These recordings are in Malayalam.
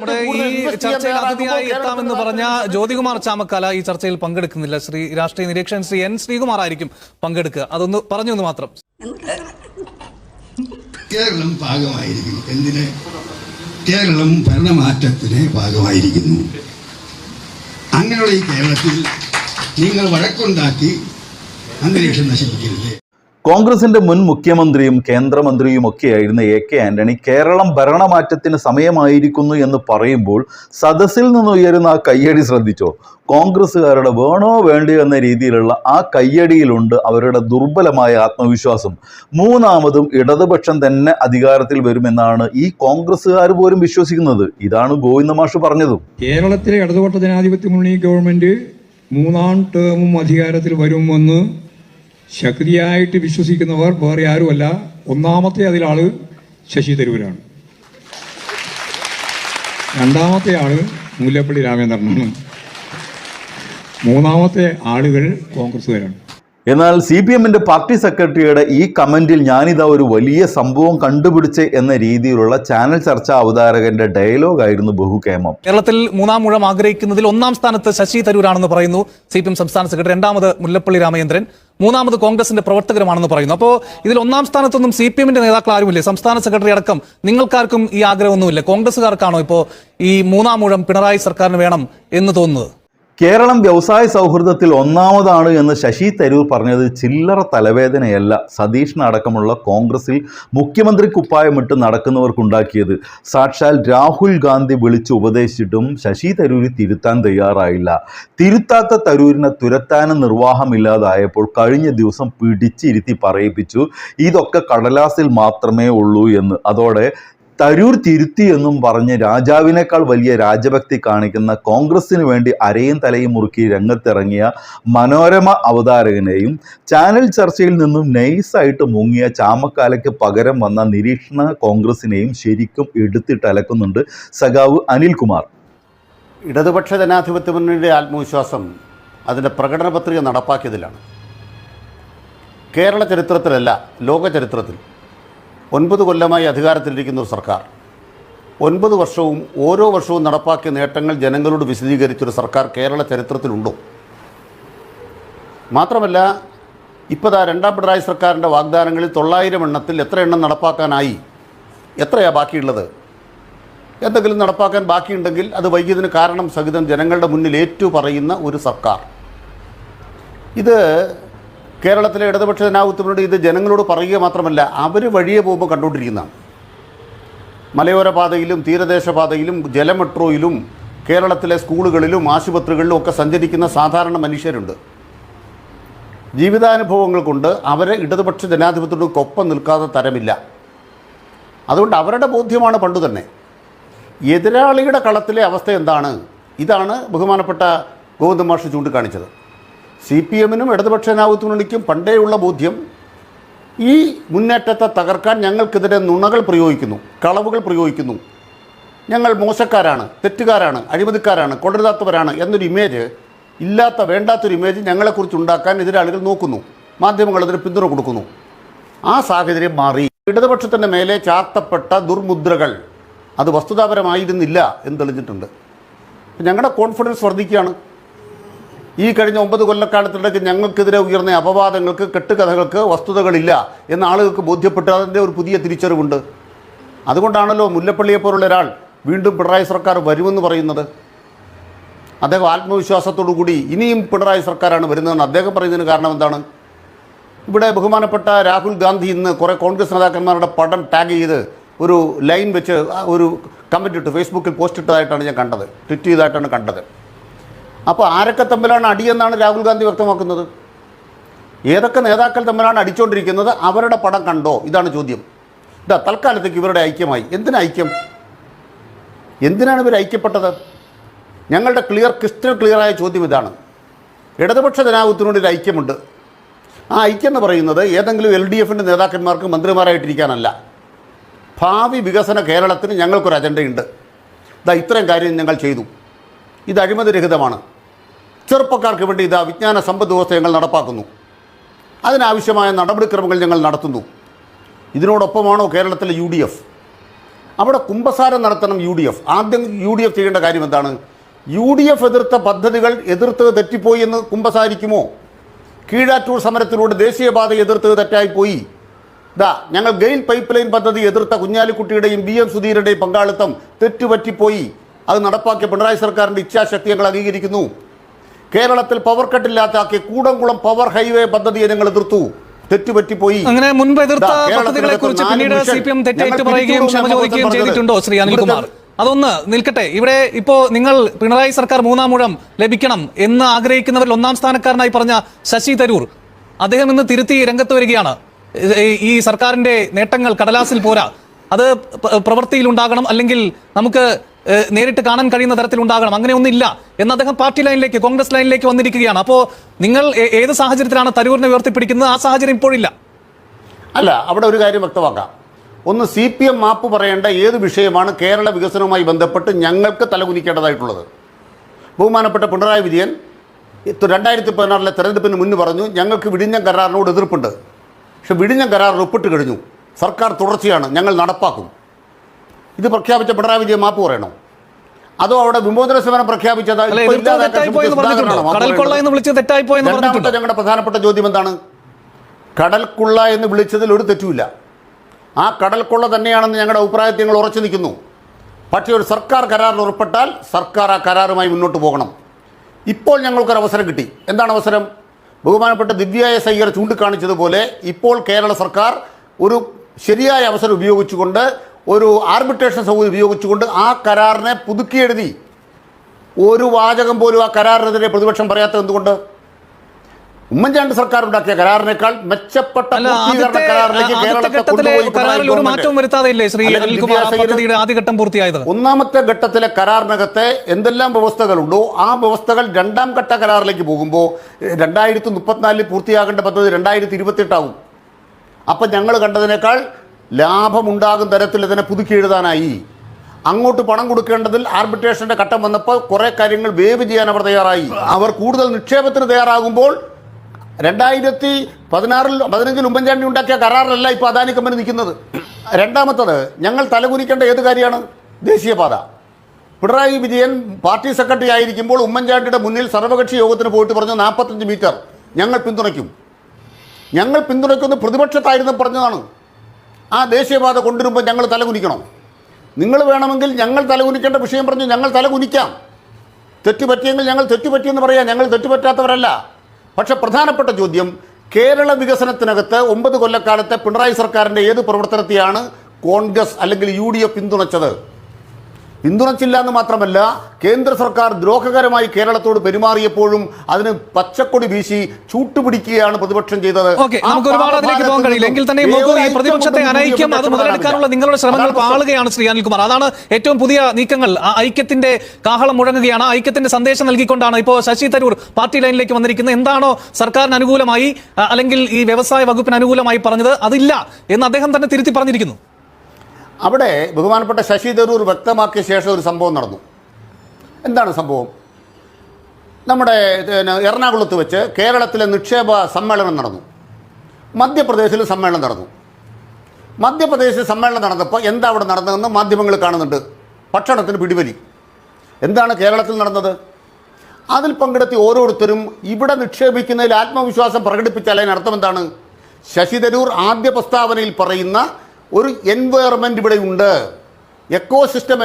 നമ്മുടെ ഈ ചർച്ചയിൽ അതിഥിയായി എത്താമെന്ന് പറഞ്ഞ ജ്യോതികുമാർ ചാമക്കാല ഈ ചർച്ചയിൽ പങ്കെടുക്കുന്നില്ല. ശ്രീ രാഷ്ട്രീയ നിരീക്ഷകൻ ശ്രീ എൻ ശ്രീകുമാർ ആയിരിക്കും പങ്കെടുക്കുക. അതൊന്ന് പറഞ്ഞു എന്ന് മാത്രം. കേരളം ഭാഗമായിരിക്കുന്നു എന്തിന്? കേരളം ഭരണമാറ്റത്തിന് ഭാഗമായിരിക്കുന്നു അങ്ങനെയുള്ള ഈ കേരളത്തിൽ നിങ്ങൾ വഴക്കുണ്ടാക്കി അന്തരീക്ഷം നശിപ്പിക്കരുത്. കോൺഗ്രസിന്റെ മുൻ മുഖ്യമന്ത്രിയും കേന്ദ്രമന്ത്രിയും ഒക്കെയായിരുന്ന എ കെ ആന്റണി കേരളം ഭരണമാറ്റത്തിന് സമയമായിരിക്കുന്നു എന്ന് പറയുമ്പോൾ സദസ്സിൽ നിന്ന് ഉയരുന്ന ആ കയ്യടി ശ്രദ്ധിച്ചോ? കോൺഗ്രസ്സുകാരുടെ വേണോ വേണ്ടയോ എന്ന രീതിയിലുള്ള ആ കയ്യടിയിലുണ്ട് അവരുടെ ദുർബലമായ ആത്മവിശ്വാസം. മൂന്നാമതും ഇടതുപക്ഷം തന്നെ അധികാരത്തിൽ വരുമെന്നാണ് ഈ കോൺഗ്രസ്സുകാർ പോലും വിശ്വസിക്കുന്നത്. ഇതാണ് ഗോവിന്ദ മാഷ് പറഞ്ഞതും. കേരളത്തിലെ ഇടതുപക്ഷ ജനാധിപത്യ മുന്നണി ഗവൺമെന്റ് മൂന്നാം ടേമും അധികാരത്തിൽ വരുമെന്ന് ശക്തിയായിട്ട് വിശ്വസിക്കുന്നവർ വേറെ ആരുമല്ല. ഒന്നാമത്തെ അതിലാൾ ശശി തരൂരാണ്. രണ്ടാമത്തെ ആൾ മുല്ലപ്പള്ളി രാമചന്ദ്രനാണ്. മൂന്നാമത്തെ ആളുകൾ കോൺഗ്രസ്സുകാരാണ്. എന്നാൽ സി പി എമ്മിന്റെ പാർട്ടി സെക്രട്ടറിയുടെ ഈ കമന്റിൽ ഞാനിതാ ഒരു വലിയ സംഭവം കണ്ടുപിടിച്ച് എന്ന രീതിയിലുള്ള ചാനൽ ചർച്ച അവതാരകന്റെ ഡയലോഗായിരുന്നു ബഹുകേമം കേരളത്തിൽ മൂന്നാം മുഴം ആഗ്രഹിക്കുന്നതിൽ ഒന്നാം സ്ഥാനത്ത് ശശി തരൂരാണെന്ന് പറയുന്നു സി പി എം സംസ്ഥാന സെക്രട്ടറി രണ്ടാമത് മുല്ലപ്പള്ളി രാമചന്ദ്രൻ മൂന്നാമത് കോൺഗ്രസിന്റെ പ്രവർത്തകരുമാണെന്ന് പറയുന്നു. അപ്പോൾ ഇതിൽ ഒന്നാം സ്ഥാനത്തൊന്നും സി പി എമ്മിന്റെ നേതാക്കൾ ആരുമില്ലേ സംസ്ഥാന സെക്രട്ടറി അടക്കം നിങ്ങൾക്കാർക്കും ഈ ആഗ്രഹമൊന്നുമില്ല. കോൺഗ്രസ്സുകാർക്കാണോ ഇപ്പോൾ ഈ മൂന്നാം മുഴം പിണറായി സർക്കാരിന് വേണം എന്ന് തോന്നുന്നത്? കേരളം വ്യവസായ സൗഹൃദത്തിൽ ഒന്നാമതാണ് എന്ന് ശശി തരൂർ പറഞ്ഞത് ചില്ലറ തലവേദനയല്ല. സതീഷിനടക്കമുള്ള കോൺഗ്രസിൽ മുഖ്യമന്ത്രി കുപ്പായമിട്ട് നടക്കുന്നവർക്കുണ്ടാക്കിയത്. സാക്ഷാൽ രാഹുൽ ഗാന്ധി വിളിച്ച് ഉപദേശിച്ചിട്ടും ശശി തരൂര് തിരുത്താൻ തയ്യാറായില്ല. തിരുത്താത്ത തരൂരിനെ തുരത്താനും നിർവാഹമില്ലാതായപ്പോൾ കഴിഞ്ഞ ദിവസം പിടിച്ചിരുത്തി പറയിപ്പിച്ചു. ഇതൊക്കെ കടലാസിൽ മാത്രമേ ഉള്ളൂ എന്ന്. അതോടെ തരൂർ തിരുത്തി എന്നും പറഞ്ഞ് രാജാവിനേക്കാൾ വലിയ രാജഭക്തി കാണിക്കുന്ന കോൺഗ്രസിന് വേണ്ടി അരയും തലയും മുറുക്കി രംഗത്തിറങ്ങിയ മനോരമ അവതാരകനെയും ചാനൽ ചർച്ചയിൽ നിന്നും നൈസായിട്ട് മുങ്ങിയ ചാമക്കാലയ്ക്ക് പകരം വന്ന നിരീക്ഷണ കോൺഗ്രസിനെയും ശരിക്കും എടുത്തിട്ടലക്കുന്നുണ്ട് സഖാവ് അനിൽകുമാർ. ഇടതുപക്ഷ ജനാധിപത്യ മുന്നണിയുടെ ആത്മവിശ്വാസം അതിന്റെ പ്രകടന പത്രിക നടപ്പാക്കിയതിലാണ്. കേരള ചരിത്രത്തിലല്ല ലോക ചരിത്രത്തിൽ. ഒൻപത് കൊല്ലമായി അധികാരത്തിലിരിക്കുന്ന ഒരു സർക്കാർ. ഒൻപത് വർഷവും ഓരോ വർഷവും നടപ്പാക്കിയ നേട്ടങ്ങൾ ജനങ്ങളോട് വിശദീകരിച്ചൊരു സർക്കാർ കേരള ചരിത്രത്തിലുണ്ടോ? മാത്രമല്ല ഇപ്പോൾ ആ രണ്ടാം പിണറായി സർക്കാരിന്റെ വാഗ്ദാനങ്ങളിൽ തൊള്ളായിരം എണ്ണത്തിൽ എത്ര എണ്ണം നടപ്പാക്കാനായി? എത്രയാണ് ബാക്കിയുള്ളത്? എന്തെങ്കിലും നടപ്പാക്കാൻ ബാക്കിയുണ്ടെങ്കിൽ അത് വൈകിയതിന് കാരണം സഹിതം ജനങ്ങളുടെ മുന്നിൽ ഏറ്റു പറയുന്ന ഒരു സർക്കാർ. ഇത് കേരളത്തിലെ ഇടതുപക്ഷ ജനാധിപത്യത്തിനോട് ഇത് ജനങ്ങളോട് പറയുക മാത്രമല്ല അവർ വഴിയെ പോകുമ്പോൾ കണ്ടുകൊണ്ടിരിക്കുന്നതാണ്. മലയോര പാതയിലും തീരദേശ പാതയിലും ജല മെട്രോയിലും കേരളത്തിലെ സ്കൂളുകളിലും ആശുപത്രികളിലും ഒക്കെ സഞ്ചരിക്കുന്ന സാധാരണ മനുഷ്യരുണ്ട്. ജീവിതാനുഭവങ്ങൾ കൊണ്ട് അവരെ ഇടതുപക്ഷ ജനാധിപത്യത്തിനൊപ്പം നിൽക്കാതെ തരമില്ല. അതുകൊണ്ട് അവരുടെ ബോധ്യമാണ് പണ്ടു തന്നെ. എതിരാളിയുടെ കളത്തിലെ അവസ്ഥ എന്താണ്? ഇതാണ് ബഹുമാനപ്പെട്ട ഗോവിന്ദ മാഷ് ചൂണ്ടിക്കാണിച്ചത്. സി പി എമ്മിനും ഇടതുപക്ഷ ജനാധിപത്യത്തിനും പണ്ടേയുള്ള ബോധ്യം ഈ മുന്നേറ്റത്തെ തകർക്കാൻ ഞങ്ങൾക്കെതിരെ നുണകൾ പ്രയോഗിക്കുന്നു കളവുകൾ പ്രയോഗിക്കുന്നു. ഞങ്ങൾ മോശക്കാരാണ് തെറ്റുകാരാണ് അഴിമതിക്കാരാണ് കൊണ്ടരുതാത്തവരാണ് എന്നൊരു ഇമേജ് ഇല്ലാത്ത വേണ്ടാത്തൊരു ഇമേജ് ഞങ്ങളെക്കുറിച്ച് ഉണ്ടാക്കാൻ എതിരാളികൾ നോക്കുന്നു മാധ്യമങ്ങൾ അതിന് പിന്തുണ കൊടുക്കുന്നു. ആ സാഹചര്യം മാറി. ഇടതുപക്ഷത്തിന്റെ മേലെ ചാർത്തപ്പെട്ട ദുർമുദ്രകൾ അത് വസ്തുതാപരമായിരുന്നില്ല എന്ന് തെളിഞ്ഞിട്ടുണ്ട്. ഞങ്ങളുടെ കോൺഫിഡൻസ് വർദ്ധിക്കുകയാണ്. ഈ കഴിഞ്ഞ ഒമ്പത് കൊല്ലക്കാലത്തിടയ്ക്ക് ഞങ്ങൾക്കെതിരെ ഉയർന്ന അപവാദങ്ങൾക്ക് കെട്ടുകഥകൾക്ക് വസ്തുതകളില്ല എന്ന ആളുകൾക്ക് ബോധ്യപ്പെട്ട് അതിന്റെ ഒരു പുതിയ തിരിച്ചറിവുണ്ട്. അതുകൊണ്ടാണല്ലോ മുല്ലപ്പള്ളിയെ പോലുള്ള ഒരാൾ വീണ്ടും പിണറായി സർക്കാർ വരുമെന്ന് പറയുന്നത്. അദ്ദേഹം ആത്മവിശ്വാസത്തോടു കൂടി ഇനിയും പിണറായി സർക്കാരാണ് വരുന്നതെന്ന് അദ്ദേഹം പറയുന്നതിന് കാരണം എന്താണ്? ഇവിടെ ബഹുമാനപ്പെട്ട രാഹുൽ ഗാന്ധി ഇന്ന് കുറേ കോൺഗ്രസ് നേതാക്കന്മാരുടെ പടം ടാഗ് ചെയ്ത് ഒരു ലൈൻ വെച്ച് ഒരു കമന്റ് ഇട്ട് ഫേസ്ബുക്കിൽ പോസ്റ്റ് ഇട്ടതായിട്ടാണ് ഞാൻ കണ്ടത്. ട്വിറ്റ് ചെയ്തതായിട്ടാണ് കണ്ടത്. അപ്പോൾ ആരൊക്കെ തമ്മിലാണ് അടിയെന്നാണ് രാഹുൽ ഗാന്ധി വ്യക്തമാക്കുന്നത്? ഏതൊക്കെ നേതാക്കൾ തമ്മിലാണ് അടിച്ചുകൊണ്ടിരിക്കുന്നത് അവരുടെ പടം കണ്ടോ? ഇതാണ് ചോദ്യം. ഇതാ തൽക്കാലത്തേക്ക് ഇവരുടെ ഐക്യമായി. എന്തിനാ ഐക്യം? എന്തിനാണ് ഇവർ ഐക്യപ്പെട്ടത്? ഞങ്ങളുടെ ക്ലിയർ ക്രിസ്റ്റൽ ക്ലിയറായ ചോദ്യം ഇതാണ്. ഇടതുപക്ഷ ജനാധിപത്യത്തിനോട് ഒരു ഐക്യമുണ്ട്. ആ ഐക്യം എന്ന് പറയുന്നത് ഏതെങ്കിലും എൽ ഡി എഫിന്റെ നേതാക്കന്മാർക്ക് മന്ത്രിമാരായിട്ടിരിക്കാനല്ല. ഭാവി വികസന കേരളത്തിന് ഞങ്ങൾക്കൊരു അജണ്ടയുണ്ട്. ഇതാ ഇത്രയും കാര്യം ഞങ്ങൾ ചെയ്തു. ഇത് അഴിമതിരഹിതമാണ്. ചെറുപ്പക്കാർക്ക് വേണ്ടി ഇതാ വിജ്ഞാന സമ്പദ് വ്യവസ്ഥ ഞങ്ങൾ നടപ്പാക്കുന്നു. അതിനാവശ്യമായ നടപടിക്രമങ്ങൾ ഞങ്ങൾ നടത്തുന്നു. ഇതിനോടൊപ്പമാണോ കേരളത്തിലെ യു ഡി എഫ് അവിടെ കുംഭസാരം നടത്തണം യു ഡി എഫ് ആദ്യം യു ഡി എഫ് ചെയ്യേണ്ട കാര്യം എന്താണ്? യു ഡി എഫ് എതിർത്ത പദ്ധതികൾ എതിർത്തത് തെറ്റിപ്പോയി എന്ന് കുംഭസാരിക്കുമോ? കീഴാറ്റൂർ സമരത്തിലൂടെ ദേശീയപാത എതിർത്തത് തെറ്റായിപ്പോയി. ദാ ഞങ്ങൾ ഗെയിൽ പൈപ്പ് ലൈൻ പദ്ധതി എതിർത്ത കുഞ്ഞാലിക്കുട്ടിയുടെയും ബി എം സുധീരുടെയും പങ്കാളിത്തം തെറ്റുപറ്റിപ്പോയി. അത് നടപ്പാക്കിയ പിണറായി സർക്കാരിന്റെ ഇച്ഛാശക്തി ഞങ്ങൾ അംഗീകരിക്കുന്നു. കേരളത്തിൽ പവർ കട്ടില്ലാത്താക്കി കൂടംകുളം പവർ ഹൈവേ പദ്ധതിയെ ഞങ്ങൾ എതിർത്തു. തെറ്റുപറ്റിപ്പോയി. അങ്ങനെ മുൻപ് എതിർത്ത പദ്ധതികളെ കുറിച്ച് പിന്നീട് സി പി എം തെറ്റേറ്റ് പറയുകയും ക്ഷമ ചോദിക്കുകയും ചെയ്തിട്ടുണ്ടോ ശ്രീ അനിൽകുമാർ? അതൊന്ന് നിൽക്കട്ടെ. ഇവിടെ ഇപ്പോ നിങ്ങൾ പിണറായി സർക്കാർ മൂന്നാം മുഴം ലഭിക്കണം എന്ന് ആഗ്രഹിക്കുന്നവരിൽ ഒന്നാം സ്ഥാനക്കാരനായി പറഞ്ഞ ശശി തരൂർ. അദ്ദേഹം ഇന്ന് തിരുത്തി രംഗത്ത് വരികയാണ്. ഈ- സർക്കാരിന്റെ നേട്ടങ്ങൾ കടലാസിൽ പോരാ. അത് പ്രവൃത്തിയിൽ ഉണ്ടാകണം അല്ലെങ്കിൽ നമുക്ക് നേരിട്ട് കാണാൻ കഴിയുന്ന തരത്തിൽ ഉണ്ടാകണം. അങ്ങനെ ഒന്നില്ല എന്ന് അദ്ദേഹം പാർട്ടി ലൈനിലേക്ക് കോൺഗ്രസ് ലൈനിലേക്ക് വന്നിരിക്കുകയാണ്. അപ്പോൾ നിങ്ങൾ ഏത് സാഹചര്യത്തിലാണ് തരൂരിനെ ഉയർത്തിപ്പിടിക്കുന്നത്? ആ സാഹചര്യം ഇപ്പോഴില്ല. അല്ല അവിടെ ഒരു കാര്യം വ്യക്തമാക്കാം. ഒന്ന് സി പി എം മാപ്പ് പറയേണ്ട ഏത് വിഷയമാണ് കേരള വികസനവുമായി ബന്ധപ്പെട്ട് ഞങ്ങൾക്ക് തലകുനിക്കേണ്ടതായിട്ടുള്ളത്? ബഹുമാനപ്പെട്ട പിണറായി വിജയൻ രണ്ടായിരത്തി പതിനാറിലെ തെരഞ്ഞെടുപ്പിന് മുന്ന് പറഞ്ഞു ഞങ്ങൾക്ക് വിഴിഞ്ഞം കരാറിനോട് എതിർപ്പുണ്ട്. പക്ഷെ വിഴിഞ്ഞം കരാറിൽ ഒപ്പിട്ട് കഴിഞ്ഞു. സർക്കാർ തുടർച്ചയാണ് ഞങ്ങൾ നടപ്പാക്കും. ഇത് പ്രഖ്യാപിച്ച പിണറായി വിജയൻ മാപ്പ് പറയണോ? അതോ അവിടെ വിമോചന സമരം പ്രഖ്യാപിച്ചത് രണ്ടാമത്തെ ഞങ്ങളുടെ പ്രധാനപ്പെട്ട ചോദ്യം എന്താണ്? കടൽക്കുള്ള എന്ന് വിളിച്ചതിൽ ഒരു തെറ്റുമില്ല. ആ കടൽക്കൊള്ള തന്നെയാണെന്ന് ഞങ്ങളുടെ അഭിപ്രായത്തിൽ ഞങ്ങൾ ഉറച്ചു നിൽക്കുന്നു. പക്ഷേ ഒരു സർക്കാർ കരാറിൽ ഉറപ്പെട്ടാൽ സർക്കാർ ആ കരാറുമായി മുന്നോട്ട് പോകണം. ഇപ്പോൾ ഞങ്ങൾക്കൊരു അവസരം കിട്ടി. എന്താണ് അവസരം? ബഹുമാനപ്പെട്ട ദിവ്യായ സൈകർ ചൂണ്ടിക്കാണിച്ചതുപോലെ ഇപ്പോൾ കേരള സർക്കാർ ഒരു ശരിയായ അവസരം ഉപയോഗിച്ചുകൊണ്ട് ഒരു ആർബിട്രേഷൻ സൗകര്യം ഉപയോഗിച്ചുകൊണ്ട് ആ കരാറിനെ പുതുക്കിയെഴുതി. ഒരു വാചകം പോലും ആ കരാറിനെതിരെ പ്രതിപക്ഷം പറയാത്തത് എന്തുകൊണ്ട്? ഉമ്മൻചാണ്ടി സർക്കാർ ഉണ്ടാക്കിയ കരാറിനേക്കാൾ മെച്ചപ്പെട്ട ഒന്നാമത്തെ ഘട്ടത്തിലെ കരാറിനകത്തെ എന്തെല്ലാം വ്യവസ്ഥകളുണ്ടോ ആ വ്യവസ്ഥകൾ രണ്ടാം ഘട്ട കരാറിലേക്ക് പോകുമ്പോൾ രണ്ടായിരത്തി മുപ്പത്തിനാലിൽ പൂർത്തിയാകേണ്ട പദ്ധതി രണ്ടായിരത്തി ഇരുപത്തിയെട്ടാവും അപ്പം ഞങ്ങൾ കണ്ടതിനേക്കാൾ ലാഭമുണ്ടാകും തരത്തിൽ ഇതിനെ പുതുക്കി എഴുതാനായി അങ്ങോട്ട് പണം കൊടുക്കേണ്ടതിൽ ആർബിട്രേഷന്റെ ഘട്ടം വന്നപ്പോൾ കുറേ കാര്യങ്ങൾ വേവ് ചെയ്യാൻ അവർ തയ്യാറായി. അവർ കൂടുതൽ നിക്ഷേപത്തിന് തയ്യാറാകുമ്പോൾ രണ്ടായിരത്തി പതിനാറിൽ പതിനഞ്ചിൽ ഉമ്മൻചാണ്ടി ഉണ്ടാക്കിയ കരാറിലല്ല ഇപ്പോൾ അദാനി കമ്പനി നിൽക്കുന്നത്. രണ്ടാമത്തത് ഞങ്ങൾ തലകുനിക്കേണ്ട ഏത് കാര്യമാണ്? ദേശീയപാത. പിണറായി വിജയൻ പാർട്ടി സെക്രട്ടറി ആയിരിക്കുമ്പോൾ ഉമ്മൻചാണ്ടിയുടെ മുന്നിൽ സർവകക്ഷി യോഗത്തിന് പോയിട്ട് പറഞ്ഞു നാൽപ്പത്തഞ്ച് മീറ്റർ ഞങ്ങൾ പിന്തുണയ്ക്കും. ഞങ്ങൾ പിന്തുണയ്ക്കുന്ന പ്രതിപക്ഷത്തായിരുന്നു പറഞ്ഞതാണ്. ആ ദേശീയപാത കൊണ്ടുവരുമ്പോൾ ഞങ്ങൾ തലകുനിക്കണം നിങ്ങൾ വേണമെങ്കിൽ ഞങ്ങൾ തലകുനിക്കേണ്ട വിഷയം പറഞ്ഞു ഞങ്ങൾ തലകുനിക്കാം തെറ്റുപറ്റിയെങ്കിൽ ഞങ്ങൾ തെറ്റുപറ്റിയെന്ന് പറയാം ഞങ്ങൾ തെറ്റുപറ്റാത്തവരല്ല. പക്ഷെ പ്രധാനപ്പെട്ട ചോദ്യം കേരള വികസനത്തിനകത്ത് ഒമ്പത് കൊല്ലക്കാലത്തെ പിണറായി സർക്കാരിന്റെ ഏത് പ്രവർത്തനത്തെയാണ് കോൺഗ്രസ് അല്ലെങ്കിൽ യു പിന്തുണച്ചത്? പിന്തുണച്ചില്ല എന്ന് മാത്രമല്ല കേന്ദ്ര സർക്കാർ ദ്രോഹകരമായി കേരളത്തോട് പെരുമാറിയപ്പോഴും അതിന് പച്ചക്കൊടി വീശി ചൂട്ടുപിടിക്കുകയാണ് പ്രതിപക്ഷം ചെയ്തത്. നമുക്ക് ഒരുപാട് അതിലേക്ക് പോകാൻ കഴിയില്ല. എങ്കിൽ തന്നെ ഈ പ്രതിപക്ഷത്തെ അനൈക്യം അത് മുതലെടുക്കാനുള്ള നിങ്ങളുടെ ശ്രമങ്ങൾ പാളുകയാണ് ശ്രീ അനിൽകുമാർ. അതാണ് ഏറ്റവും പുതിയ നീക്കങ്ങൾ. ഐക്യത്തിന്റെ കാഹളം മുഴങ്ങുകയാണ്. ഐക്യത്തിന്റെ സന്ദേശം നൽകിക്കൊണ്ടാണ് ഇപ്പോൾ ശശി തരൂർ പാർട്ടി ലൈനിലേക്ക് വന്നിരിക്കുന്നത്. എന്താണോ സർക്കാരിന് അനുകൂലമായി അല്ലെങ്കിൽ ഈ വ്യവസായ വകുപ്പിന് അനുകൂലമായി പറഞ്ഞത് അതില്ല എന്ന് അദ്ദേഹം തന്നെ തിരുത്തി പറഞ്ഞിരിക്കുന്നു. അവിടെ ബഹുമാനപ്പെട്ട ശശി തരൂർ വ്യക്തമാക്കിയ ശേഷം ഒരു സംഭവം നടന്നു. എന്താണ് സംഭവം? നമ്മുടെ എറണാകുളത്ത് വെച്ച് കേരളത്തിലെ നിക്ഷേപ സമ്മേളനം നടന്നു. മധ്യപ്രദേശിൽ സമ്മേളനം നടന്നു. മധ്യപ്രദേശിൽ സമ്മേളനം നടന്നപ്പോൾ എന്താ അവിടെ നടന്നതെന്ന് മാധ്യമങ്ങൾ കാണുന്നുണ്ട്. ഭക്ഷണത്തിന് പിടിവലി. എന്താണ് കേരളത്തിൽ നടന്നത്? അതിൽ പങ്കെടുത്ത ഓരോരുത്തരും ഇവിടെ നിക്ഷേപിക്കുന്നതിൽ ആത്മവിശ്വാസം പ്രകടിപ്പിച്ചാൽ അതിനർത്ഥം എന്താണ്? ശശി തരൂർ ആദ്യ പ്രസ്താവനയിൽ പറയുന്ന ഒരു എൻവയറമെന്റ് ഇവിടെ ഉണ്ട്. എക്കോ സിസ്റ്റം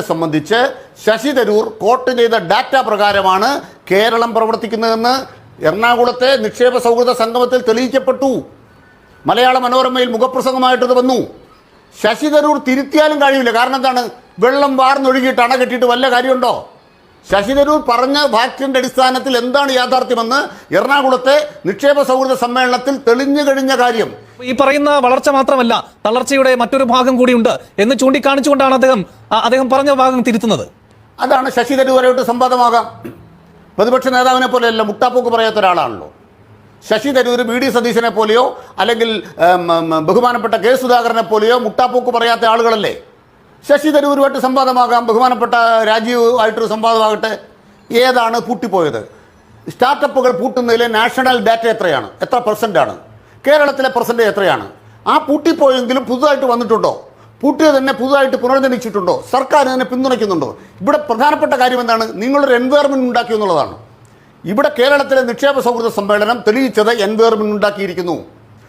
സംബന്ധിച്ച് ശശി തരൂർ കോട്ട് ചെയ്ത ഡാറ്റ പ്രകാരമാണ് കേരളം പ്രവർത്തിക്കുന്നതെന്ന് എറണാകുളത്തെ നിക്ഷേപ സൗഹൃദ സംഗമത്തിൽ തെളിയിക്കപ്പെട്ടു. മലയാള മനോരമയിൽ മുഖപ്രസംഗമായിട്ടത് വന്നു. ശശി തരൂർ തിരുത്തിയാലും കഴിയില്ല കാരണം എന്താണ്? വെള്ളം വാർന്നൊഴുകിയിട്ട് അണ കെട്ടിയിട്ട് വല്ല കാര്യമുണ്ടോ? ശശി തരൂർ പറഞ്ഞ വാക്യന്റെ അടിസ്ഥാനത്തിൽ എന്താണ് യാഥാർത്ഥ്യമെന്ന് എറണാകുളത്തെ നിക്ഷേപ സൗഹൃദ സമ്മേളനത്തിൽ തെളിഞ്ഞു കഴിഞ്ഞ കാര്യം. ഈ പറയുന്ന വളർച്ച മാത്രമല്ല തളർച്ചയുടെ മറ്റൊരു ഭാഗം കൂടിയുണ്ട് എന്ന് ചൂണ്ടിക്കാണിച്ചുകൊണ്ടാണ് അദ്ദേഹം അദ്ദേഹം പറഞ്ഞ ഭാഗം തിരുത്തുന്നത്. അതാണ് ശശി തരൂരായിട്ട് സംവാദമാകാം. പ്രതിപക്ഷ നേതാവിനെ പോലെയല്ല മുട്ടാപ്പൂക്ക് പറയാത്ത ഒരാളാണല്ലോ. ശശി തരൂർ ബി ഡി സതീശനെ പോലെയോ അല്ലെങ്കിൽ ബഹുമാനപ്പെട്ട കെ സുധാകരനെ പോലെയോ മുട്ടാപ്പൂക്ക് പറയാത്ത ആളുകളല്ലേ? ശശി തരൂരുമായിട്ട് സംവാദമാകാം. ബഹുമാനപ്പെട്ട രാജീവുമായിട്ടൊരു സംവാദമാകട്ടെ. ഏതാണ് പൂട്ടിപ്പോയത്? സ്റ്റാർട്ടപ്പുകൾ പൂട്ടുന്നതിലെ നാഷണൽ ഡാറ്റ എത്രയാണ്? എത്ര പെർസെന്റ് ആണ് കേരളത്തിലെ പെർസെന്റേജ് എത്രയാണ്? ആ പൂട്ടിപ്പോയെങ്കിലും പുതുതായിട്ട് വന്നിട്ടുണ്ടോ? പൂട്ടിയത് തന്നെ പുതുതായിട്ട് പുനർജനിച്ചിട്ടുണ്ടോ? സർക്കാർ ഇതിനെ പിന്തുണയ്ക്കുന്നുണ്ടോ? ഇവിടെ പ്രധാനപ്പെട്ട കാര്യം എന്താണ്? നിങ്ങളൊരു എൻവയറമെന്റ് ഉണ്ടാക്കി എന്നുള്ളതാണ്. ഇവിടെ കേരളത്തിലെ നിക്ഷേപ സൗഹൃദ സമ്മേളനം തെളിയിച്ചത് എൻവയറമെന്റ് ഉണ്ടാക്കിയിരിക്കുന്നു.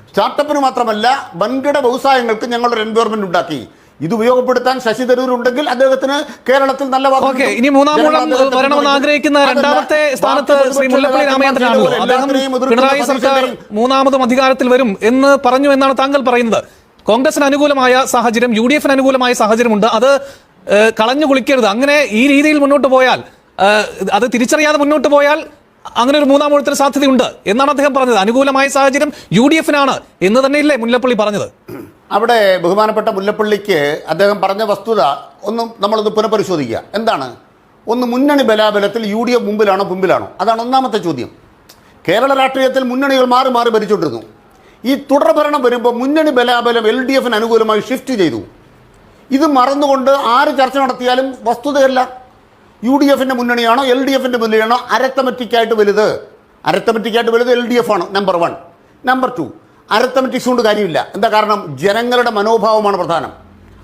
സ്റ്റാർട്ടപ്പിന് മാത്രമല്ല വൻകിട വ്യവസായങ്ങൾക്ക് ഞങ്ങളൊരു എൻവയറമെന്റ് ഉണ്ടാക്കി. ഇത് ഉപയോഗപ്പെടുത്താൻ ശശി തരൂർ ഉണ്ടെങ്കിൽ അദ്ദേഹത്തിന് കേരളത്തിൽ നല്ല ഓക്കെ ഇനി വരണമെന്ന് ആഗ്രഹിക്കുന്ന രണ്ടാമത്തെ സ്ഥാനത്ത് ശ്രീ മുല്ലപ്പള്ളി രാമചന്ദ്രനാണല്ലോ അദ്ദേഹം പിണറായി സർക്കാർ മൂന്നാമതും അധികാരത്തിൽ വരും എന്ന് പറഞ്ഞു എന്നാണ് താങ്കൾ പറയുന്നത്. കോൺഗ്രസിന് അനുകൂലമായ സാഹചര്യം യു ഡി എഫിന് അനുകൂലമായ സാഹചര്യമുണ്ട്. അത് കളഞ്ഞു കുളിക്കരുത്. അങ്ങനെ ഈ രീതിയിൽ മുന്നോട്ട് പോയാൽ അത് തിരിച്ചറിയാതെ മുന്നോട്ട് പോയാൽ അങ്ങനെ ഒരു മൂന്നാം മൂഴത്തിന് സാധ്യതയുണ്ട് എന്നാണ് അദ്ദേഹം പറഞ്ഞത്. അനുകൂലമായ സാഹചര്യം യു ഡി എഫിനാണ് എന്ന് തന്നെയല്ലേ മുല്ലപ്പള്ളി പറഞ്ഞത്? അവിടെ ബഹുമാനപ്പെട്ട മുല്ലപ്പള്ളിക്ക് അദ്ദേഹം പറഞ്ഞ വസ്തുത ഒന്നും നമ്മളൊന്ന് പുനഃപരിശോധിക്കുക. എന്താണ്? ഒന്ന് മുന്നണി ബലാബലത്തിൽ യു ഡി എഫ് മുമ്പിലാണോ മുമ്പിലാണോ അതാണ് ഒന്നാമത്തെ ചോദ്യം. കേരള രാഷ്ട്രീയത്തിൽ മുന്നണികൾ മാറി മാറി ഭരിച്ചുകൊണ്ടിരുന്നു ഈ തുടർഭരണം വരുമ്പോൾ മുന്നണി ബലാബലം എൽ ഡി എഫിന് അനുകൂലമായി ഷിഫ്റ്റ് ചെയ്തു. ഇത് മറന്നുകൊണ്ട് ആര് ചർച്ച നടത്തിയാലും വസ്തുതയല്ല. യു ഡി എഫിന്റെ മുന്നണിയാണോ എൽ ഡി എഫിന്റെ മുന്നണിയാണോ അരത്തമെറ്റിക്കായിട്ട് വലുത്. അരത്തമെറ്റിക്കായിട്ട് വലുത് എൽ ഡി എഫ് ആണ് number one number two arithmetics കൊണ്ട് കാര്യമില്ല. എന്താ കാരണം? ജനങ്ങളുടെ മനോഭാവമാണ് പ്രധാനം.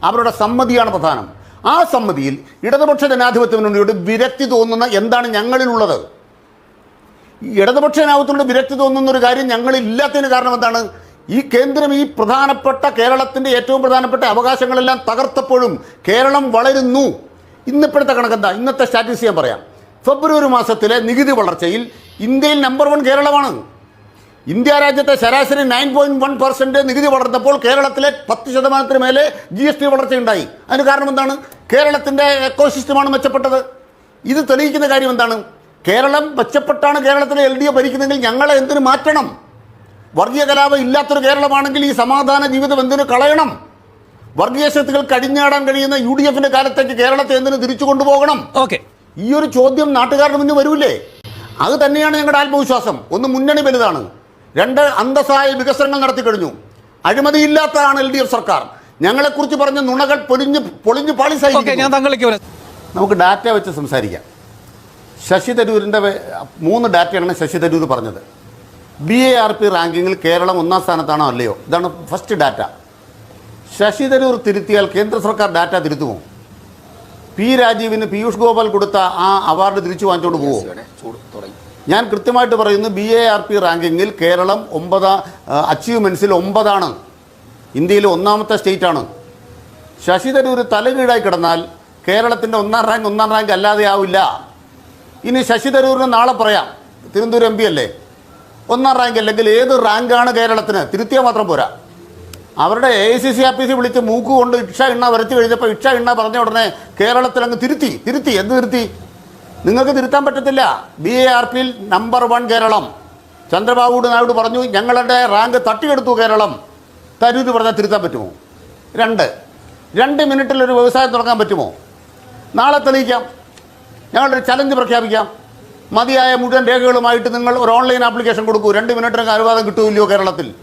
അവരുടെ സമ്മതിയാണ് പ്രധാനം. ആ സമ്മതിയിൽ ഇടതുപക്ഷ ജനാധിപത്യ വിരക്തി തോന്നുന്ന എന്താണ് ഞങ്ങളിലുള്ളത്? ഇടതുപക്ഷ ജനാധിപത്യത്തോട് വിരക്തി തോന്നുന്ന ഒരു കാര്യം ഞങ്ങളില്ലാത്തതിന് കാരണം എന്താണ്? ഈ കേന്ദ്രം ഈ പ്രധാനപ്പെട്ട കേരളത്തിന്റെ ഏറ്റവും പ്രധാനപ്പെട്ട അവകാശങ്ങളെല്ലാം തകർത്തപ്പോഴും കേരളം വളരുന്നു. ഇന്നിപ്പോഴത്തെ കണക്കെന്താ ഇന്നത്തെ സ്റ്റാറ്റിസ് ഞാൻ പറയാം. ഫെബ്രുവരി മാസത്തിലെ നികുതി വളർച്ചയിൽ ഇന്ത്യയിൽ നമ്പർ വൺ കേരളമാണ്. ഇന്ത്യ രാജ്യത്തെ ശരാശരി നയൻ പോയിന്റ് വൺ പെർസെന്റ് നികുതി വളർന്നപ്പോൾ കേരളത്തിലെ പത്ത് ശതമാനത്തിന് മേലെ ജി എസ് ടി വളർച്ചയുണ്ടായി അതിന് കാരണം എന്താണ്? കേരളത്തിന്റെ എക്കോസിസ്റ്റമാണ് മെച്ചപ്പെട്ടത്. ഇത് തെളിയിക്കുന്ന കാര്യം എന്താണ്? കേരളം മെച്ചപ്പെട്ടാണ് കേരളത്തിലെ എൽ ഡി എഫ് ഭരിക്കുന്നതെങ്കിൽ ഞങ്ങളെ എന്തിനു മാറ്റണം? വർഗീയ കലാപം ഇല്ലാത്തൊരു കേരളമാണെങ്കിൽ ഈ സമാധാന ജീവിതം എന്തിനു കളയണം? വർഗീയ ശക്തികൾ കഴിഞ്ഞാടാൻ കഴിയുന്ന യു ഡി എഫിന്റെ കാലത്തേക്ക് കേരളത്തെ എന്തിനു തിരിച്ചു കൊണ്ടുപോകണം? ഓക്കെ. ഈ ഒരു ചോദ്യം നാട്ടുകാരുടെ മുന്നിൽ വരൂലേ? അത് തന്നെയാണ് ഞങ്ങളുടെ ആത്മവിശ്വാസം. ഒന്ന് മുന്നണി വലുതാണ്. രണ്ട് അന്തസ്സായ വികസനങ്ങൾ നടത്തിക്കഴിഞ്ഞു അഴിമതിയില്ലാത്തതാണ് എൽ ഡി എഫ് സർക്കാർ. ഞങ്ങളെക്കുറിച്ച് പറഞ്ഞ നുണകൾ പൊലിഞ്ഞ് പൊളിഞ്ഞ് ഓക്കെ പാളിസായി ഞാൻ താങ്കളിലേക്ക് വരാം നമുക്ക് ഡാറ്റ വെച്ച് സംസാരിക്കാം. ശശി തരൂരിന്റെ മൂന്ന് ഡാറ്റയാണ് ശശി തരൂർ പറഞ്ഞത്. ബി എ ആർ പി റാങ്കിങ്ങിൽ കേരളം ഒന്നാം സ്ഥാനത്താണോ അല്ലയോ? ഇതാണ് ഫസ്റ്റ് ഡാറ്റ. ശശി തരൂർ തിരുത്തിയാൽ കേന്ദ്ര സർക്കാർ ഡാറ്റ തിരുത്തുമോ? പി രാജീവിന് പീയൂഷ് ഗോപാൽ കൊടുത്ത ആ അവാർഡ് തിരിച്ചു വാങ്ങിച്ചുകൊണ്ട് പോവുമോ ഞാൻ കൃത്യമായിട്ട് പറയുന്നു ബി എ ആർ പി റാങ്കിങ്ങിൽ കേരളം ഒമ്പതാ അച്ചീവ്മെൻസിൽ ഒമ്പതാണ്. ഇന്ത്യയിലെ ഒന്നാമത്തെ സ്റ്റേറ്റാണ്. ശശി തരൂർ തലകീഴായി കിടന്നാൽ കേരളത്തിന്റെ ഒന്നാം റാങ്ക് ഒന്നാം റാങ്ക് അല്ലാതെ ആവില്ല. ഇനി ശശി തരൂരിന് നാളെ പറയാം. തിരുവനന്തപുരം എം പി അല്ലേ? ഒന്നാം റാങ്ക് അല്ലെങ്കിൽ ഏത് റാങ്കാണ് കേരളത്തിന്? തിരുത്തിയാൽ മാത്രം പോരാ. അവരുടെ A I C C R P C വിളിച്ച് മൂക്ക് കൊണ്ട് ഇക്ഷ എണ്ണ വരച്ചു കഴിഞ്ഞപ്പോൾ ഇക്ഷ എണ്ണ പറഞ്ഞ ഉടനെ കേരളത്തിൽ അങ്ങ് തിരുത്തി തിരുത്തി. എന്ത് തിരുത്തി? നിങ്ങൾക്ക് തിരുത്താൻ പറ്റത്തില്ല. ബി എ ആർ പിയിൽ നമ്പർ വൺ കേരളം. ചന്ദ്രബാബു നായിഡു പറഞ്ഞു ഞങ്ങളുടെ റാങ്ക് തട്ടിയെടുത്തു കേരളം. തരൂര് പറഞ്ഞാൽ തിരുത്താൻ പറ്റുമോ? രണ്ട്. രണ്ട് മിനിറ്റിൽ ഒരു വ്യവസായം തുടങ്ങാൻ പറ്റുമോ? നാളെ തെളിയിക്കാം. ഞങ്ങളൊരു ചലഞ്ച് പ്രഖ്യാപിക്കാം. മതിയായ മുഴുവൻ രേഖകളുമായിട്ട് നിങ്ങൾ ഒരു ഓൺലൈൻ ആപ്ലിക്കേഷൻ കൊടുക്കൂ. രണ്ട് മിനിറ്റിനൊക്കെ അനുവാദം കിട്ടുമില്ലയോ കേരളത്തിൽ?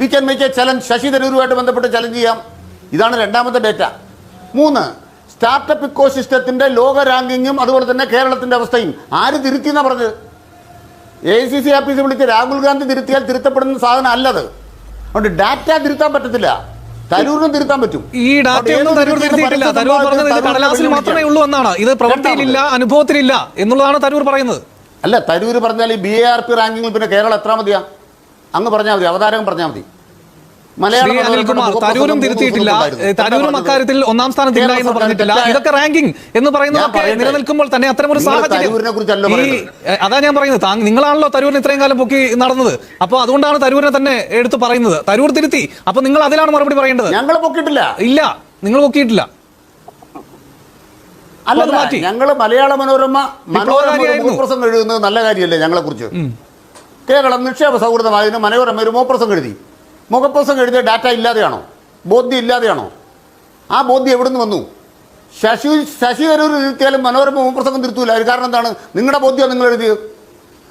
We can make a challenge Shashi തരൂരുമായിട്ട് ബന്ധപ്പെട്ട് ചലഞ്ച് ചെയ്യാം. ഇതാണ് രണ്ടാമത്തെ ഡേറ്റ മൂന്ന്. സ്റ്റാർട്ടപ്പ് ഇക്കോ സിസ്റ്റത്തിന്റെ ലോക റാങ്കിങ്ങും അതുപോലെ തന്നെ കേരളത്തിന്റെ അവസ്ഥയും. ആര് തിരുത്തി എന്നാ പറഞ്ഞത്? എ സി സി ഓഫീസ് വിളിച്ച് രാഹുൽ ഗാന്ധി തിരുത്തിയാൽ തിരുത്തപ്പെടുന്ന സാധനം അല്ലത്. അതുകൊണ്ട് ഡാറ്റ തിരുത്താൻ പറ്റത്തില്ല. തരൂരിനും തിരുത്താൻ പറ്റും. ഈ ഡാറ്റയൊന്നും തരൂർ തിരുത്തിയിട്ടില്ല. തരൂർ പറഞ്ഞത് ഇത് കടലാസിൽ മാത്രമേ ഉള്ളൂ എന്നാണ്. ഇത് പ്രവൃത്തിയിലില്ല അനുഭവത്തിലില്ല എന്നുള്ളതാണ് തരൂർ പറയുന്നത്. അല്ല തരൂർ പറഞ്ഞാൽ ഈ ബി എ ആർ പി റാങ്കിങ്ങിൽ പിന്നെ കേരളം എത്രാമതിയാ? അങ്ങ് പറഞ്ഞാൽ മതി അവതാരകം പറഞ്ഞാൽ മതി. അനിൽകുമാർ തരൂരും തിരുത്തിയിട്ടില്ല. തരൂരും അക്കാര്യത്തിൽ ഒന്നാം സ്ഥാനത്തില്ല എന്ന് പറഞ്ഞിട്ടില്ല. ഇതൊക്കെ റാങ്കിംഗ് എന്ന് പറയുന്നതൊക്കെ. നിലനിൽക്കുമ്പോൾ തന്നെ അത്തരമൊരു നിങ്ങൾ സാഹചര്യം. ഈ. അതാ ഞാൻ പറയുന്നത്. നിങ്ങളാണല്ലോ തരൂരിന് ഇത്രയും കാലം പൊക്കി നടന്നത്. അപ്പോൾ അതുകൊണ്ടാണ് തരൂരിനെ തന്നെ എടുത്ത് പറയുന്നത്. തരൂർ തിരുത്തി. അപ്പൊ നിങ്ങൾ അതിലാണ് മറുപടി പറയേണ്ടത്. ഞങ്ങൾ പൊക്കിയിട്ടില്ല. ഇല്ല. നിങ്ങൾ പൊക്കിയിട്ടില്ല. അല്ല അത് മലയാള മനോരമ മനോരമ ഒരു വിപ്ലവകാരിയായിരുന്നു. എഴുതുന്നത് നല്ല കാര്യമല്ലേ ഞങ്ങളെ കുറിച്ച് കേരളം നിക്ഷേപ സൗഹൃദമായതിന് മനോരമ ഒരു മോപ്രസം എഴുതി. മുഖപ്രസം എഴുതിയ ഡാറ്റ ഇല്ലാതെയാണോ? ബോധ്യം ഇല്ലാതെയാണോ? ആ ബോധ്യം എവിടുന്ന് വന്നു? ശശി ശശി തരൂർ തിരുത്തിയാലും മനോരമ മുഖപ്രസംഗം തിരുത്തൂല. അതിന് കാരണം എന്താണ്? നിങ്ങളുടെ ബോധ്യം നിങ്ങൾ എഴുതിയത്.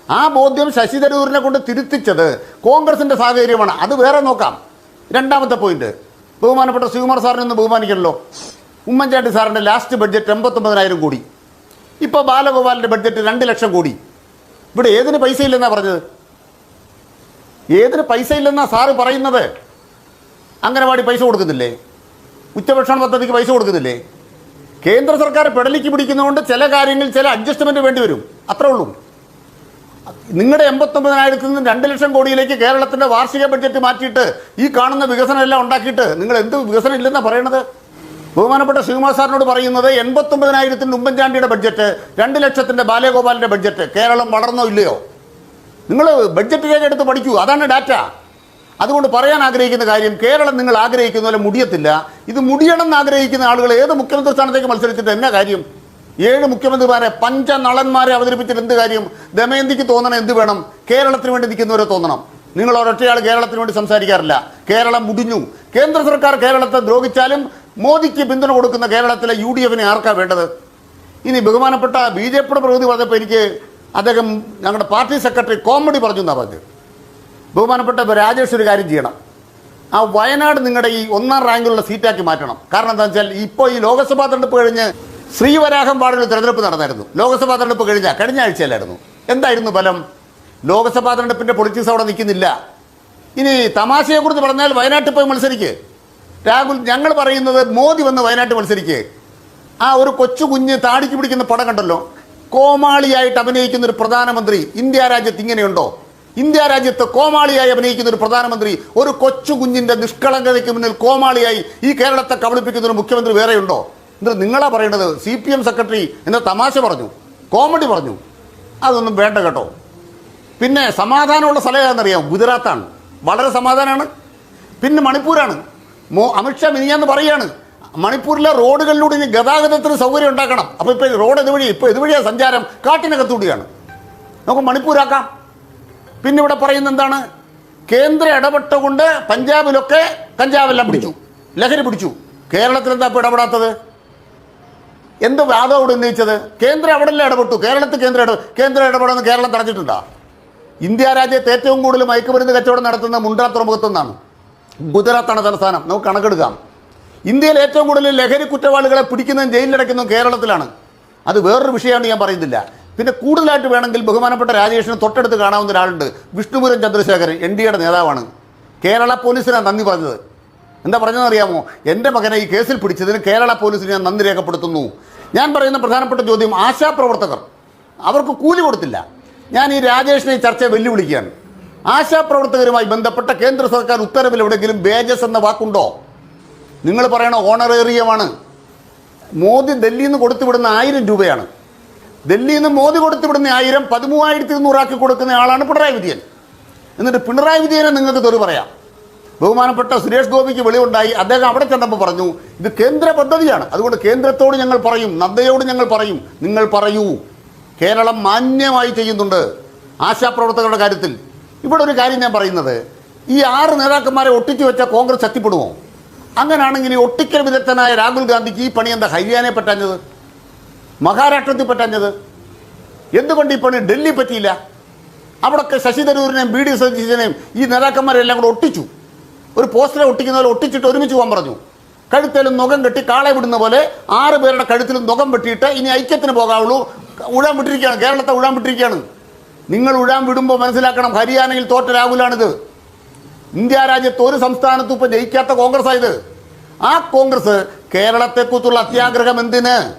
ആ ബോധ്യം ശശി തരൂരിനെ കൊണ്ട് തിരുത്തിച്ചത് കോൺഗ്രസിന്റെ സാഹചര്യമാണ്. അത് വേറെ നോക്കാം. രണ്ടാമത്തെ പോയിന്റ്. ബഹുമാനപ്പെട്ട ശ്രീകുമാർ സാറിനെ ഒന്ന് ബഹുമാനിക്കണല്ലോ. ഉമ്മൻചാണ്ടി സാറിന്റെ ലാസ്റ്റ് ബഡ്ജറ്റ് എൺപത്തൊമ്പതിനായിരം കോടി. ഇപ്പോൾ ബാലഗോപാലിന്റെ ബഡ്ജറ്റ് രണ്ട് ലക്ഷം കോടി. ഇവിടെ ഏതിന് പൈസ ഇല്ലെന്നാണ് പറഞ്ഞത്? ഏതിന് പൈസ ഇല്ലെന്നാ സാറ് പറയുന്നത്? അംഗനവാടി പൈസ കൊടുക്കുന്നില്ലേ? ഉച്ചഭക്ഷണ പദ്ധതിക്ക് പൈസ കൊടുക്കുന്നില്ലേ? കേന്ദ്ര സർക്കാർ പെടലിക്ക് പിടിക്കുന്നതുകൊണ്ട് ചില കാര്യങ്ങൾ ചില അഡ്ജസ്റ്റ്മെന്റ് വേണ്ടി വരും. അത്രേ ഉള്ളൂ. നിങ്ങളുടെ എൺപത്തൊമ്പതിനായിരത്തിൽ നിന്ന് രണ്ട് ലക്ഷം കോടിയിലേക്ക് കേരളത്തിന്റെ വാർഷിക ബഡ്ജറ്റ് മാറ്റിയിട്ട് ഈ കാണുന്ന വികസനം എല്ലാം ഉണ്ടാക്കിയിട്ട് നിങ്ങൾ എന്ത് വികസനം ഇല്ലെന്നാണ് പറയണത്? ബഹുമാനപ്പെട്ട ശ്രീകുമാർ സാറിനോട് പറയുന്നത് എൺപത്തൊമ്പതിനായിരത്തിന്റെ ഉമ്മൻചാണ്ടിയുടെ ബഡ്ജറ്റ് രണ്ട് ലക്ഷത്തിന്റെ ബാലഗോപാലിന്റെ ബഡ്ജറ്റ് കേരളം വളർന്നോ ഇല്ലയോ? നിങ്ങൾ ബഡ്ജറ്റ് രേഖ എടുത്ത് പഠിക്കൂ. അതാണ് ഡാറ്റ അതുകൊണ്ട് പറയാൻ ആഗ്രഹിക്കുന്ന കാര്യം കേരളം നിങ്ങൾ ആഗ്രഹിക്കുന്ന പോലെ മുടിയത്തില്ല. ഇത് മുടിയണം എന്ന് ആഗ്രഹിക്കുന്ന ആളുകൾ ഏത് മുഖ്യമന്ത്രി സ്ഥാനത്തേക്ക് മത്സരിച്ചിട്ട് എന്നാ കാര്യം? ഏഴ് മുഖ്യമന്ത്രിമാരെ പഞ്ചനളന്മാരെ അവതരിപ്പിച്ചിട്ട് എന്ത് കാര്യം? ദമയന്തിക്ക് തോന്നണം എന്ത് വേണം? കേരളത്തിന് വേണ്ടി നിൽക്കുന്നവരെ തോന്നണം. നിങ്ങൾ ഒരൊറ്റയാൾ കേരളത്തിന് വേണ്ടി സംസാരിക്കാറില്ല. കേരളം മുടിഞ്ഞു. കേന്ദ്ര സർക്കാർ കേരളത്തെ ദ്രോഹിച്ചാലും മോദിക്ക് പിന്തുണ കൊടുക്കുന്ന കേരളത്തിലെ യു ഡി എഫിനെ ആർക്കാ വേണ്ടത്? ഇനി ബഹുമാനപ്പെട്ട ബി ജെ പിയുടെ പ്രകൃതി പറഞ്ഞപ്പോൾ എനിക്ക് അദ്ദേഹം ഞങ്ങളുടെ പാർട്ടി സെക്രട്ടറി കോമഡി പറഞ്ഞു എന്നാണ് പറഞ്ഞത്. ബഹുമാനപ്പെട്ട രാജേഷ് ഒരു കാര്യം ചെയ്യണം. ആ വയനാട് നിങ്ങളുടെ ഈ ഒന്നാം റാങ്കിലുള്ള സീറ്റാക്കി മാറ്റണം. കാരണം എന്താ വെച്ചാൽ ഇപ്പോൾ ഈ ലോക്സഭാ തെരഞ്ഞെടുപ്പ് കഴിഞ്ഞ് ശ്രീവരാഹം വാർഡിൽ തെരഞ്ഞെടുപ്പ് നടന്നായിരുന്നു. ലോക്സഭാ തെരഞ്ഞെടുപ്പ് കഴിഞ്ഞ കഴിഞ്ഞ ആഴ്ചയിലായിരുന്നു എന്തായിരുന്നു ഫലം? ലോക്സഭാ തെരഞ്ഞെടുപ്പിന്റെ പൊളിറ്റിക്സ് അവിടെ നിൽക്കുന്നില്ല. ഇനി തമാശയെക്കുറിച്ച് പറഞ്ഞാൽ വയനാട്ടിൽ പോയി മത്സരിക്ക്. രാഹുൽ ഞങ്ങൾ പറയുന്നത് മോദി വന്ന് വയനാട്ടിൽ മത്സരിക്ക്. ആ ഒരു കൊച്ചു കുഞ്ഞ് താടിക്ക് പിടിക്കുന്ന പടം കണ്ടല്ലോ. കോമാളിയായിട്ട് അഭിനയിക്കുന്ന ഒരു പ്രധാനമന്ത്രി ഇന്ത്യ രാജ്യത്ത് ഇങ്ങനെയുണ്ടോ? ഇന്ത്യ രാജ്യത്ത് കോമാളിയായി അഭിനയിക്കുന്ന ഒരു പ്രധാനമന്ത്രി ഒരു കൊച്ചു കുഞ്ഞിന്റെ നിഷ്കളങ്കതയ്ക്ക് മുന്നിൽ കോമാളിയായി ഈ കേരളത്തെ കബളിപ്പിക്കുന്ന ഒരു മുഖ്യമന്ത്രി വേറെയുണ്ടോ? എന്നിട്ട് നിങ്ങളാ പറയേണ്ടത്. സി പി എം സെക്രട്ടറി എന്ന തമാശ പറഞ്ഞു കോമഡി പറഞ്ഞു. അതൊന്നും വേണ്ട കേട്ടോ. പിന്നെ സമാധാനമുള്ള സ്ഥലം ഏതാണെന്നറിയാം ഗുജറാത്താണ്. വളരെ സമാധാനമാണ്. പിന്നെ മണിപ്പൂരാണ്. മോ അമിത്ഷാ മിനിയാന്ന് പറയാണ് മണിപ്പൂരിലെ റോഡുകളിലൂടെ ഇനി ഗതാഗതത്തിന് സൗകര്യം ഉണ്ടാക്കണം. അപ്പോൾ ഇപ്പോൾ റോഡ് ഇതുവഴി ഇപ്പോൾ ഇതുവഴിയാണ് സഞ്ചാരം കാട്ടിനകത്തൂടിയാണ്. നമുക്ക് മണിപ്പൂരാക്കാം. പിന്നെ ഇവിടെ പറയുന്ന എന്താണ്? കേന്ദ്ര ഇടപെട്ട കൊണ്ട് പഞ്ചാബിലൊക്കെ കഞ്ചാവെല്ലാം പിടിച്ചു. ലഹരി പിടിച്ചു. കേരളത്തിൽ എന്താ ഇപ്പോൾ ഇടപെടാത്തത്? എന്ത് വാദം അവിടെ ഉന്നയിച്ചത്? കേന്ദ്രം അവിടെല്ലാം ഇടപെട്ടു. കേരളത്തിൽ കേന്ദ്ര ഇട കേന്ദ്ര ഇടപെടുന്ന കേരളം തടഞ്ഞിട്ടുണ്ടോ? ഇന്ത്യ രാജ്യത്ത് ഏറ്റവും കൂടുതൽ മയക്കുമരുന്ന് കച്ചവടം നടത്തുന്ന മുണ്ട്ര തുറമുഖത്തു നിന്നാണ് ഗുജറാത്താണ് തലസ്ഥാനം. നമുക്ക് കണക്കെടുക്കാം. ഇന്ത്യയിൽ ഏറ്റവും കൂടുതൽ ലഹരി കുറ്റവാളികളെ പിടിക്കുന്നതും ജയിലിലടയ്ക്കുന്നതും കേരളത്തിലാണ്. അത് വേറൊരു വിഷയമാണ് ഞാൻ പറയുന്നില്ല. പിന്നെ കൂടുതലായിട്ട് വേണമെങ്കിൽ ബഹുമാനപ്പെട്ട രാജേഷിന് തൊട്ടടുത്ത് കാണാവുന്ന ഒരാളുണ്ട്. വിഷ്ണുപുരം ചന്ദ്രശേഖരൻ എൻ ഡി എയുടെ നേതാവാണ്. കേരള പോലീസിനാണ് നന്ദി പറഞ്ഞത്. എന്താ പറഞ്ഞതെന്ന് അറിയാമോ? എന്റെ മകനെ ഈ കേസിൽ പിടിച്ചതിന് കേരള പോലീസിന് ഞാൻ നന്ദി രേഖപ്പെടുത്തുന്നു. ഞാൻ പറയുന്ന പ്രധാനപ്പെട്ട ചോദ്യം ആശാപ്രവർത്തകർ. അവർക്ക് കൂലി കൊടുത്തില്ല. ഞാൻ ഈ രാജേഷിനെ ചർച്ച വെല്ലുവിളിക്കുകയാണ്. ആശാപ്രവർത്തകരുമായി ബന്ധപ്പെട്ട കേന്ദ്ര സർക്കാർ ഉത്തരവിൽ എവിടെയെങ്കിലും ബേജസ് എന്ന വാക്കുണ്ടോ? നിങ്ങൾ പറയണ ഓണറേറിയമാണ്. മോദി ഡൽഹിയിൽ നിന്ന് കൊടുത്തുവിടുന്ന ആയിരം രൂപയാണ്. ഡൽഹിയിൽ നിന്ന് മോദി കൊടുത്തുവിടുന്ന ആയിരം പതിമൂവായിരത്തി ഇരുന്നൂറാക്കി കൊടുക്കുന്ന ആളാണ് പിണറായി വിജയൻ. എന്നിട്ട് പിണറായി വിജയനെ നിങ്ങൾക്ക് തെറി പറയാം. ബഹുമാനപ്പെട്ട സുരേഷ് ഗോപിക്ക് വെളിവുണ്ടായി. അദ്ദേഹം അവിടെ ചെന്നപ്പോൾ പറഞ്ഞു ഇത് കേന്ദ്ര പദ്ധതിയാണ്. അതുകൊണ്ട് കേന്ദ്രത്തോട് ഞങ്ങൾ പറയും നദ്ദയോട് ഞങ്ങൾ പറയും നിങ്ങൾ പറയൂ. കേരളം മാന്യമായി ചെയ്യുന്നുണ്ട്. ആശാപ്രവർത്തകരുടെ കാര്യത്തിൽ. ഇവിടെ ഒരു കാര്യം ഞാൻ പറയുന്നത് ഈ ആറ് നേതാക്കന്മാരെ ഒട്ടിച്ചു വെച്ച കോൺഗ്രസ് എത്തിപ്പെടുമോ അങ്ങനെയാണെങ്കിൽ ഈ ഒട്ടിക്കൽ വിദഗ്ധനായ രാഹുൽ ഗാന്ധിക്ക് ഈ പണി എന്താ ഹരിയാനയെ പറ്റാഞ്ഞത്? മഹാരാഷ്ട്രത്തിൽ പറ്റാഞ്ഞത്? എന്തുകൊണ്ട് ഈ പണി ഡൽഹി പറ്റിയില്ല? അവിടൊക്കെ ശശി തരൂരിനെയും ബി ഡി സതീശനെയും ഈ നേതാക്കന്മാരെല്ലാം കൂടെ ഒട്ടിച്ചു. ഒരു പോസ്റ്ററെ ഒട്ടിക്കുന്ന പോലെ ഒട്ടിച്ചിട്ട് ഒരുമിച്ച് പോകാൻ പറഞ്ഞു. കഴുത്തേലും നുഖം കെട്ടി കാളെ വിടുന്ന പോലെ ആറ് പേരുടെ കഴുത്തിലും നുഖം വെട്ടിയിട്ട് ഇനി ഐക്യത്തിന് പോകാവുള്ളൂ. ഉഴാൻ വിട്ടിരിക്കുകയാണ്. കേരളത്തെ ഉഴാൻ വിട്ടിരിക്കുകയാണ്. നിങ്ങൾ ഉഴാൻ വിടുമ്പോൾ മനസ്സിലാക്കണം ഹരിയാനയിൽ തോറ്റ രാഹുലാണിത്. ഇന്ത്യ രാജ്യത്ത് ഒരു സംസ്ഥാനത്തും ഇപ്പൊ ജയിക്കാത്ത കോൺഗ്രസ് ആയത് ആ കോൺഗ്രസ് കേരളത്തെക്കുറിച്ചുള്ള അത്യാഗ്രഹം എന്തിന്?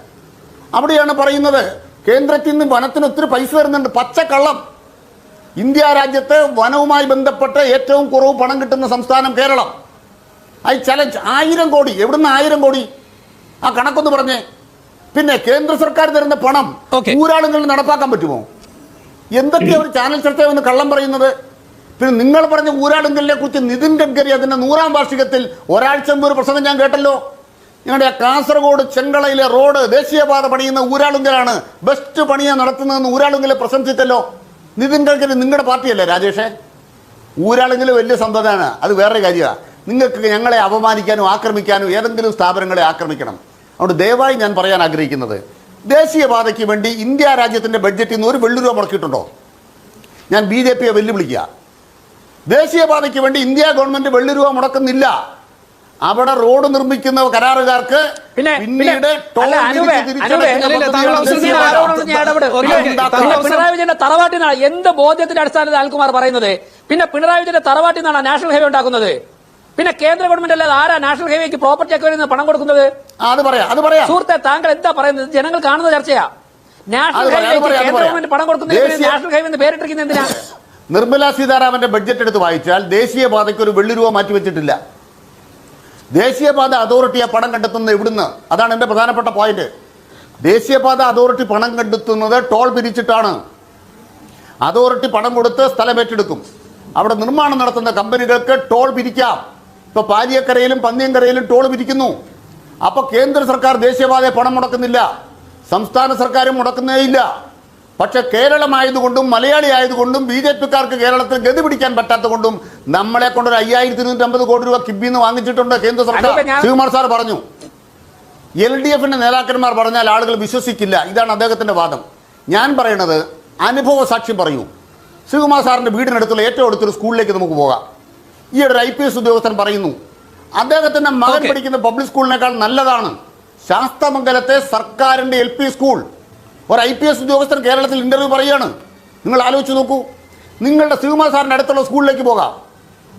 അവിടെയാണ് പറയുന്നത്. കേന്ദ്രത്തിൽ നിന്ന് വനത്തിന് ഒത്തിരി പൈസ വരുന്നുണ്ട്. പച്ചക്കള്ളം. ഇന്ത്യ രാജ്യത്ത് വനവുമായി ബന്ധപ്പെട്ട് ഏറ്റവും കുറവ് പണം കിട്ടുന്ന സംസ്ഥാനം കേരളം. ഐ ചലഞ്ച് ആയിരം കോടി. എവിടുന്ന് ആയിരം കോടി? ആ കണക്കൊന്ന് പറഞ്ഞേ. പിന്നെ കേന്ദ്ര സർക്കാർ തരുന്ന പണം. ഊരാളുകളിൽ നടപ്പാക്കാൻ പറ്റുമോ? എന്തൊക്കെയാണ് ചാനൽ ചർച്ച വന്ന് കള്ളം പറയുന്നത്? പിന്നെ നിങ്ങൾ പറഞ്ഞ ഊരാളുങ്കലിനെ കുറിച്ച് നിതിൻ ഗഡ്കരി അതിന്റെ നൂറാം വാർഷികത്തിൽ ഒരാഴ്ച മുമ്പ് ഒരു പ്രസംഗം ഞാൻ കേട്ടല്ലോ. ഞങ്ങളുടെ കാസർഗോഡ് ചെങ്കളയിലെ റോഡ് ദേശീയപാത പണിയുന്ന ഊരാളുങ്കലാണ് ബെസ്റ്റ് പണിയെ നടത്തുന്നതെന്ന് ഊരാളുങ്കലെ പ്രശംസിച്ചല്ലോ. നിതിൻ ഗഡ്കരി നിങ്ങളുടെ പാർട്ടിയല്ലേ രാജേഷേ? ഊരാളുങ്കിൽ വലിയ സമ്പത്താണ് അത് വേറെ കാര്യമാണ് നിങ്ങൾക്ക് ഞങ്ങളെ അപമാനിക്കാനും ആക്രമിക്കാനും ഏതെങ്കിലും സ്ഥാപനങ്ങളെ ആക്രമിക്കണം. അതുകൊണ്ട് ദയവായി ഞാൻ പറയാൻ ആഗ്രഹിക്കുന്നത് ദേശീയപാതയ്ക്ക് വേണ്ടി ഇന്ത്യ രാജ്യത്തിന്റെ ബഡ്ജറ്റിൽ നിന്ന് ഒരു വെള്ളി രൂപ മുടക്കിയിട്ടുണ്ടോ? ഞാൻ ബി ജെ പിയെ വെല്ലുവിളിക്കുക. ദേശീയപാതയ്ക്ക് വേണ്ടി ഇന്ത്യ ഗവൺമെന്റ് വെള്ളി രൂപ മുടക്കുന്നില്ല. അവിടെ റോഡ് നിർമ്മിക്കുന്ന കരാറുകാർക്ക് പിന്നെ പിന്നീട് പിണറായി വിജയന്റെ തറവാട്ടിൽ നിന്നാണ് എന്ത് ബോധ്യത്തിന്റെ അടിസ്ഥാനത്തിൽ അൽകുമാർ പറയുന്നത്? പിന്നെ പിണറായി വിജയന്റെ തറവാട്ടിൽ നിന്നാണ് നാഷണൽ ഹൈവേ ഉണ്ടാക്കുന്നത്. പിന്നെ കേന്ദ്ര ഗവൺമെന്റ് അല്ലാതെ ആരാ നാഷണൽ ഹൈവേക്ക് പ്രോപ്പർട്ടി ഒക്കെ നിന്ന് പണം കൊടുക്കുന്നത്? അത് പറയാം അത് പറയാം. സുഹൃത്തെ താങ്കൾ എന്താ പറയുന്നത്? ജനങ്ങൾ കാണുന്ന ചർച്ചയാ. നാഷണൽ ഹൈവേ ഹൈവേക്ക് കേന്ദ്ര ഗവൺമെന്റ് പണം കൊടുക്കുന്നത് നാഷണൽ ഹൈവേ എന്ന് പേരിട്ടിരിക്കുന്നത് എന്തിനാ? നിർമ്മല സീതാരാമന്റെ ബഡ്ജറ്റ് എടുത്ത് വായിച്ചാൽ ദേശീയപാതയ്ക്ക് ഒരു വെള്ളി രൂപ മാറ്റി വെച്ചിട്ടില്ല ദേശീയപാത അതോറിറ്റിയെ പണം കണ്ടെത്തുന്നത് എവിടുന്ന്? അതാണ് എന്റെ പ്രധാനപ്പെട്ട പോയിന്റ് ദേശീയപാത അതോറിറ്റി പണം കണ്ടെത്തുന്നത് ടോൾ പിരിച്ചിട്ടാണ്. അതോറിറ്റി പണം കൊടുത്ത് സ്ഥലം ഏറ്റെടുക്കും. അവിടെ നിർമ്മാണം നടത്തുന്ന കമ്പനികൾക്ക് ടോൾ പിരിക്കാം. ഇപ്പൊ പാലിയക്കരയിലും പന്നിയങ്കരയിലും ടോൾ പിരിക്കുന്നു. അപ്പോൾ കേന്ദ്ര സർക്കാർ ദേശീയപാതയെ പണം മുടക്കുന്നില്ല. സംസ്ഥാന സർക്കാരും മുടക്കുന്നേയില്ല പക്ഷെ കേരളമായതുകൊണ്ടും മലയാളി ആയതുകൊണ്ടും ബി ജെ പിക്കാർക്ക് കേരളത്തിൽ ഗതി പിടിക്കാൻ പറ്റാത്തതുകൊണ്ടും നമ്മളെ കൊണ്ടൊരു അയ്യായിരത്തി ഇരുന്നൂറ്റമ്പത് കോടി രൂപ കിബിന്ന് വാങ്ങിച്ചിട്ടുണ്ട് കേന്ദ്ര സർക്കാർ. ശിവകുമാർ സാർ പറഞ്ഞു. എൽ ഡി എഫിന്റെ നേതാക്കന്മാർ പറഞ്ഞാൽ ആളുകൾ വിശ്വസിക്കില്ല. ഇതാണ് അദ്ദേഹത്തിന്റെ വാദം. ഞാൻ പറയുന്നത് അനുഭവ സാക്ഷ്യം പറയൂ. ശ്രീകുമാർ സാറിന്റെ വീടിനടുത്തുള്ള ഏറ്റവും അടുത്തൊരു സ്കൂളിലേക്ക് നമുക്ക് പോകാം. ഈ ഒരു ഐ പി എസ് ഉദ്യോഗസ്ഥൻ പറയുന്നു അദ്ദേഹത്തിന്റെ മകൻ പഠിക്കുന്ന പബ്ലിക് സ്കൂളിനേക്കാൾ നല്ലതാണ്. ശാസ്തമംഗലത്തെ സർക്കാരിന്റെ എൽ പി സ്കൂൾ. ഒരു ഐ പി എസ് ഉദ്യോഗസ്ഥൻ കേരളത്തിൽ ഇന്റർവ്യൂ പറയുകയാണ്. നിങ്ങൾ ആലോചിച്ച് നോക്കൂ. നിങ്ങളുടെ ശ്രീകുമാർ സാറിന്റെ അടുത്തുള്ള സ്കൂളിലേക്ക് പോകാം.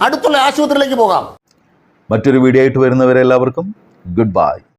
അടുത്തുള്ള ആശുപത്രിയിലേക്ക് പോകാം. മറ്റൊരു വീഡിയോ ആയിട്ട് വരുന്നവരെല്ലാവർക്കും ഗുഡ് ബൈ